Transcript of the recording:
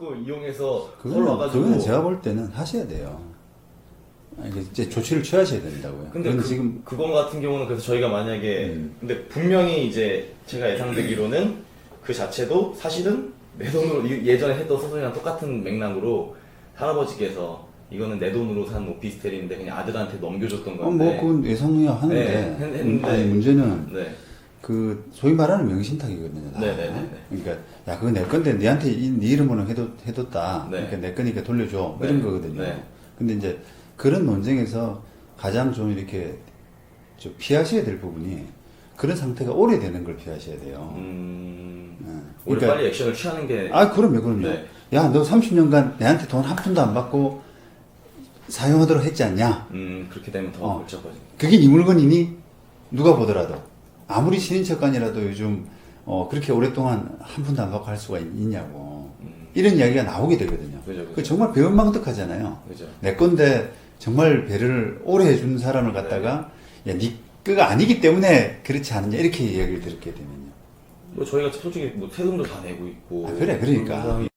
자꾸 이용해서 그거는, 와가지고 그거는 제가 볼 때는 하셔야 돼요. 아, 이게 이제 조치를 취하셔야 된다고요. 근데 그, 지금 그건 같은 경우는 그래서 저희가 만약에 음. 근데 분명히 이제 제가 예상되기로는 그 자체도 사실은 내 돈으로 이- 예전에 했던 소송이랑 똑같은 맥락으로 할아버지께서 이거는 내 돈으로 산 오피스텔인데 그냥 아들한테 넘겨줬던 어, 건데 뭐 그건 예상이야 하는데 네, 했- 했는데. 아니, 문제는 네. 그 소위 말하는 명신탁이거든요. 다. 네네네네. 그러니까 야 그거 내 건데 니한테 이- 네 이름으로 해뒀, 해뒀다. 네. 그러니까 내 거니까 돌려줘. 네. 이런 거거든요. 네. 근데 이제 그런 논쟁에서 가장 좀 이렇게 좀 피하셔야 될 부분이 그런 상태가 오래되는 걸 피하셔야 돼요. 음, 네. 그러니까- 빨리 액션을 취하는 게 아, 그럼요, 그럼요. 네. 야, 너 30년간 내한테 돈 한 푼도 안 받고 사용하도록 했지 않냐? 음, 그렇게 되면 더 어. 복잡하지. 그게 네 물건이니? 누가 보더라도. 아무리 친인척간이라도 요즘, 어, 그렇게 오랫동안 한 푼도 안 받고 할 수가 있, 냐고 음, 이런 이야기가 나오게 되거든요. 그죠, 그죠. 그 정말 배은망덕하잖아요. 그죠. 내 건데 정말 배를 오래 해준 사람을 갖다가, 야, 네 거가 아니기 때문에 그렇지 않느냐. 이렇게 이야기를 들게 되면요. 뭐 저희가 솔직히 뭐 세금도 다 내고 있고 아, 그래, 그러니까.